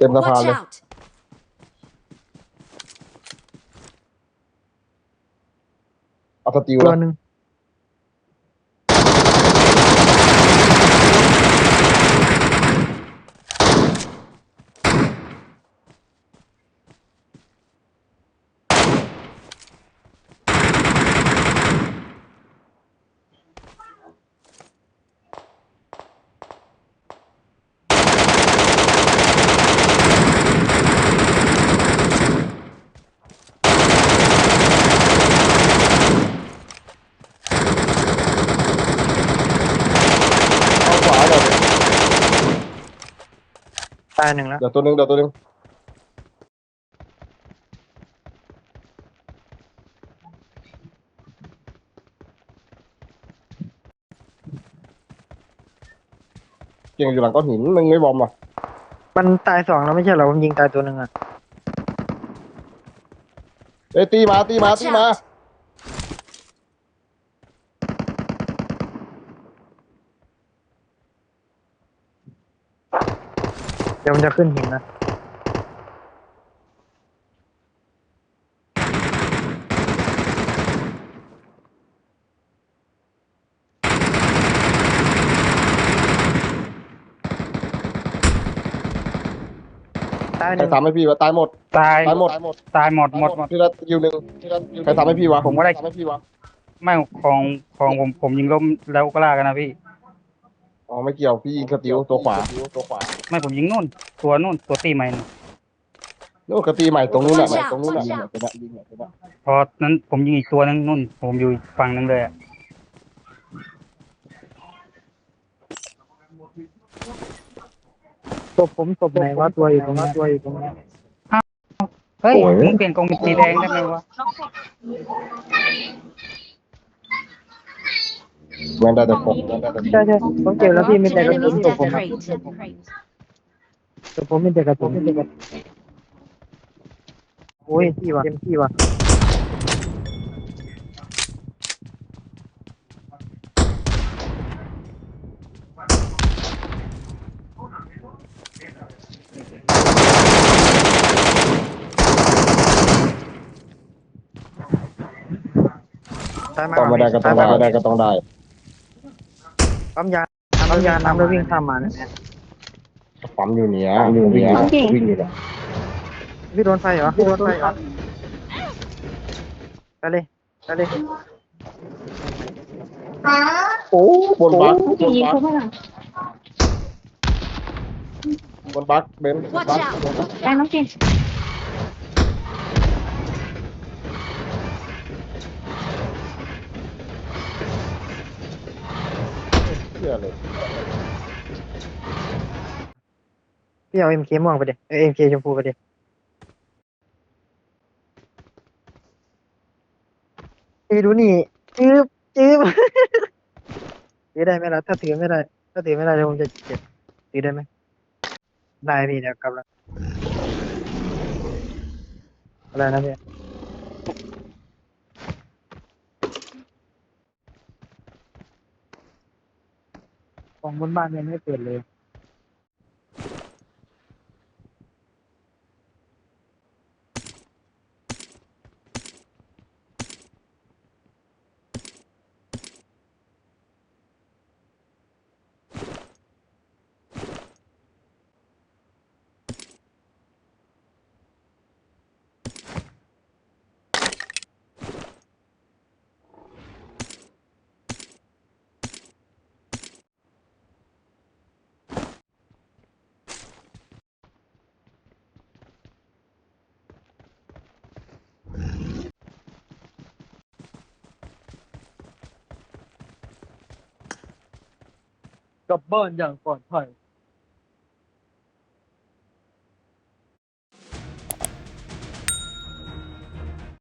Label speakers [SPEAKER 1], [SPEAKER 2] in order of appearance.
[SPEAKER 1] เต็มสะพาน
[SPEAKER 2] Watch
[SPEAKER 1] เลย
[SPEAKER 2] out!
[SPEAKER 1] เอาสติล
[SPEAKER 3] ตัว
[SPEAKER 1] นะ
[SPEAKER 3] หนึ่ง ตายหนึ่งแล้ว
[SPEAKER 1] เดี๋ยวตัวหนึงเดี๋ยวตัวหนึงเก่งอยู่หลังก้อนหินมึงไม่บอมอะ
[SPEAKER 3] มันตายสองแล้วไม่ใช่เหรอผมยิงตายตัวหนึ่งอะ
[SPEAKER 1] เอ้ยตีมาตีมา
[SPEAKER 2] Watch
[SPEAKER 1] ตีมา
[SPEAKER 2] out!
[SPEAKER 3] เดี๋ยวมันจะขึ้นหินนะ ตายห
[SPEAKER 1] ใคร
[SPEAKER 3] นึ่ง
[SPEAKER 1] ทำให้พี่วะตายหมด
[SPEAKER 4] ตาย
[SPEAKER 1] ตายหมดตายหมด
[SPEAKER 4] ตายหมดหมดหมด
[SPEAKER 1] พี่ละยิวหนึ่งใครทำให้พี่วะ
[SPEAKER 4] ผมก็ได้
[SPEAKER 1] ทำให้พี่วะ
[SPEAKER 4] ไม่ของของผมผมยิงล้มแล้วก็ล่ากันนะพี่
[SPEAKER 1] อ๋อไม่เกี่ยวพี่ยิงสติลตัวขวาตัวขวา
[SPEAKER 4] ไม่ผมยิงนู่น ตัวนู่นตัวตีใหม่นู่น
[SPEAKER 1] โน่นกระตีใหม่ตรงนู้นแหละ
[SPEAKER 2] Watch out
[SPEAKER 1] ตรงนู้นแหละ
[SPEAKER 2] watch
[SPEAKER 1] ยิง
[SPEAKER 2] out
[SPEAKER 1] ไปละยิงไปละ
[SPEAKER 4] พอนั้นผมยิงอีกตัวนึงนู่น ผมอยู่อีกฝั่งนึงเลยอะ
[SPEAKER 3] ศพผมศพไหนว่าตัวอยู่ตรงนี้ตัวอยู่ตรงนี้
[SPEAKER 4] เฮ้ยมึงเปลี่ยนกองเป็นสีแดงได้ไหมวะ
[SPEAKER 1] แม่งได้แต่ผมแม่งได้แต่ผม
[SPEAKER 3] ใช่ใช่ผมเก็บแล้วพี่ไม่
[SPEAKER 2] Marked
[SPEAKER 3] แต่
[SPEAKER 2] an
[SPEAKER 3] กระสุน
[SPEAKER 2] enemy's
[SPEAKER 3] ศพ
[SPEAKER 2] death
[SPEAKER 3] ผมอะ
[SPEAKER 2] crate.
[SPEAKER 3] ศพผมไม่แต่กระสุนโอ้ยที่วะเต็มที่วะตายมา
[SPEAKER 1] ต้องไม่ได้ก็ต้องได้ไม่ได้ก็ต้องได้
[SPEAKER 3] ปั๊มยาปั๊มยาน้ำแล้ววิ่งข้ามมาเนี่ย
[SPEAKER 1] ปั๊มอยู่เนี้ยอยู่เนี้ยวิ่งอยู่เนี่ย
[SPEAKER 3] พี่โดนไฟเหรอพี่โดนไฟเหรอไปเลยไปเลย
[SPEAKER 1] โอ้บนบักบนบักบนบักเบน
[SPEAKER 2] Watch out!
[SPEAKER 5] ไปน้องกิน
[SPEAKER 1] เชื่อเลย
[SPEAKER 3] พี่เอาเอ็มเคม่วงไปดิเอ็มเคชมพูไปดิพี่ดูนี่จืบจืบถือได้ไหมล่ะถ้าถือไม่ได้ ถ้าถือไม่ได้เดี๋ยวผมจะเจ็บถือได้ไหมได้พี่เดี๋ยวกลับแล้วอะไรนะพี่ของบนบ้านยังไม่เปิดเลย กลับบ้านอย่างปลอดภัย